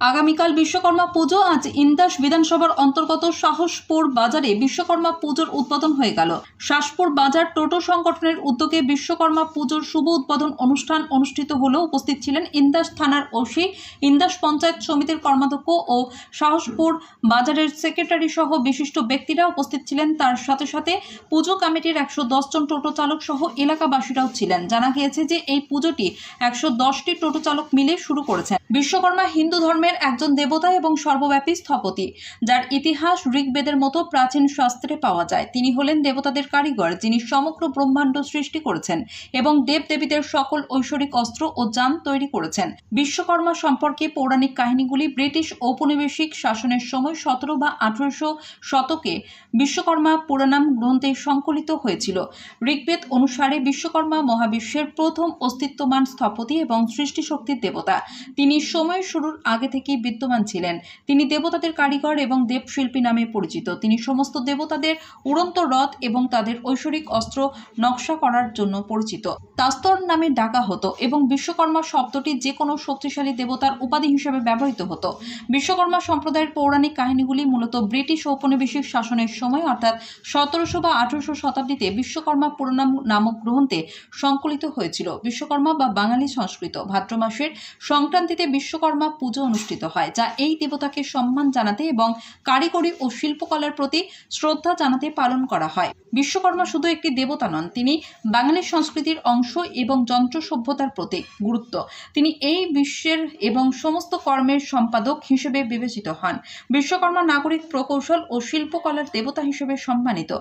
আগামীকাল বিশ্বকর্মা পুজো, আজ ইন্দাস বিধানসভার অন্তর্গত সাহসপুর বাজারে বিশ্বকর্মা পুজোর উদ্বোধন হয়ে গেল। শাসপুর বাজার টোটো সংগঠনের উদ্যোগে বিশ্বকর্মা পুজোর শুভ উদ্বোধন অনুষ্ঠান অনুষ্ঠিত হলেও উপস্থিত ছিলেন ইন্দাস থানার ওসি, ইন্দাস পঞ্চায়েত সমিতির কর্মাধ্যক্ষ ও সাহসপুর বাজারের সেক্রেটারি সহ বিশিষ্ট ব্যক্তিরা উপস্থিত ছিলেন। তার সাথে সাথে পুজো কমিটির একশো দশ জন টোটো চালক সহ এলাকাবাসীরাও ছিলেন। জানা গিয়েছে যে এই পুজোটি একশো দশটি টোটো চালক মিলে শুরু করেছেন। বিশ্বকর্মা হিন্দু ধর্মের একজন দেবতা এবং সর্বব্যাপী স্থপতি, যার ইতিহাস ঋগ্বেদের মতো প্রাচীন শাস্ত্রে পাওয়া যায়। তিনি হলেন দেবতাদের কারিগর, যিনি সমগ্র ব্রহ্মাণ্ড সৃষ্টি করেছেন এবং দেবদেবীদের সকল ঐশ্বরিক অস্ত্র ও যান তৈরি করেছেন। বিশ্বকর্মা সম্পর্কে পৌরাণিক কাহিনীগুলি ব্রিটিশ ঔপনিবেশিক শাসনের সময় সতেরো বা আঠারোশো শতকে বিশ্বকর্মা পুরাণাম গ্রন্থে সংকলিত হয়েছিল। ঋগ্বেদ অনুসারে বিশ্বকর্মা মহাবিশ্বের প্রথম অস্তিত্বমান স্থপতি এবং সৃষ্টিশক্তির দেবতা। তিনি সময় শুরুর আগে থেকেই বিদ্যমান ছিলেন। তিনি দেবতাদের কারিগর এবং দেবশিল্পী নামে পরিচিত। তিনি সমস্ত দেবতাদের উড়ন্ত রথ এবং তাদের ঐশ্বরিক অস্ত্র নকশা করার জন্য পরিচিত। তাস্তর নামে ডাকা হতো এবং বিশ্বকর্মা শব্দটি যে কোনো শক্তিশালী দেবতার উপাধি হিসেবে ব্যবহৃত হতো। বিশ্বকর্মা সম্প্রদায়ের পৌরাণিক কাহিনীগুলি মূলত ব্রিটিশ ঔপনিবেশিক শাসনের সময়, অর্থাৎ সতেরোশো বা আঠারোশো শতাব্দীতে বিশ্বকর্মা পুরোনাম নামক গ্রন্থে সংকলিত হয়েছিল। বিশ্বকর্মা বা বাঙালি সংস্কৃত। ভাদ্র মাসের সংক্রান্তিতে বিশ্বকর্মা পুজো অনুষ্ঠিত হয়, যা এই দেবতাকে সম্মান জানাতে এবং কারিগরি ও শিল্পকলার প্রতি শ্রদ্ধা জানাতে পালন করা হয়। বিশ্বকর্মা শুধু একটি দেবতা নন, তিনি বাঙালি সংস্কৃতির অংশ এবং যন্ত্র সভ্যতার প্রতীক গুরুত্ব। তিনি এই বিশ্বের এবং সমস্ত কর্মের সম্পাদক হিসেবে বিবেচিত হন। বিশ্বকর্মা নাগরিক প্রকৌশল ও শিল্পকলার দেবতা হিসেবে সম্মানিত।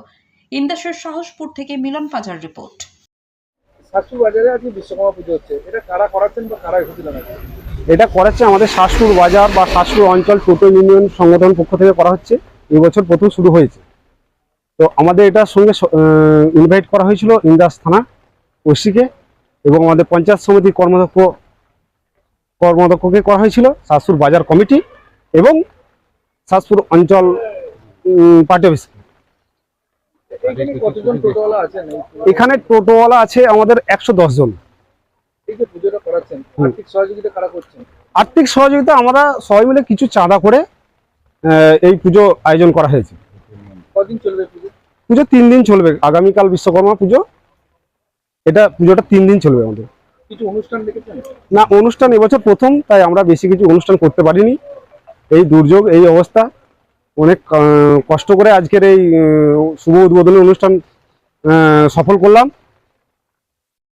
ইন্দাসের সাহসপুর থেকে মিলন পাজার রিপোর্ট। শাশুড় বাজারে আজকে বিশ্বকর্মা পুজো হচ্ছে। এটা কারা করাচ্ছেন বা কারা এসেছিলেন? এটা করাচ্ছে আমাদের শাসপুর বাজার বা শাসপুর অঞ্চল টোটো ইউনিয়ন সংগঠন পক্ষ থেকে করা হচ্ছে। এবছর প্রথম শুরু হয়েছে। তো আমাদের এটার সঙ্গে ইনভাইট করা হয়েছিল ইন্দাস থানা ওসিকে এবং আমাদের পঞ্চায়েত সমিতির কর্মদক্ষ কর্মদক্ষকে করা হয়েছিল শাসপুর বাজার কমিটি এবং শাসপুর অঞ্চল পার্টি অফিস। এখানে টোটোওয়ালা আছে আমাদের একশো জন। করাচ্ছেন আর্থিক সহযোগিতা কারা করছেন? আর্থিক সহযোগিতা আমরা সবাই মিলে কিছু চাঁদা করে এই পুজো আয়োজন করা হয়েছে। কদিন চলবে পুজো? পুজো তিন দিন চলবে আগামীকাল বিশ্বকর্মা পুজো। এটা পুজোটা তিন দিন চলবে আমাদের। কিছু অনুষ্ঠান দেখেছেন? না অনুষ্ঠান এবছর প্রথম তাই আমরা বেশি কিছু অনুষ্ঠান করতে পারিনি। এই দুর্যোগ এই অবস্থা অনেক কষ্ট করে আজকের এই শুভ উদ্বোধনী অনুষ্ঠান আহ, সফল করলাম।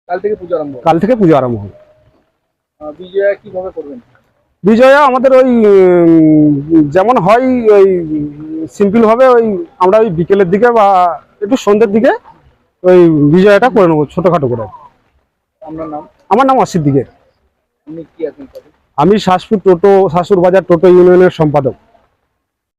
কাল থেকে পুজো আরম্ভ। কাল থেকে পুজো আরম্ভ হবে। বিজয়া কীভাবে করবেন? বিজয়া আমাদের ওই যেমন হয় ওই সিম্পল ভাবে ওই আমরা ওই বিকেলের দিকে বা একটু সন্ধ্যের দিকে ওই বিজয়াটা করে নেব ছোটোখাটো করে। আপনার নাম? আমার নাম অসিত দিকে আমি শাসপুর টোটো শাসুর বাজার টোটো ইউনিয়নের সম্পাদক।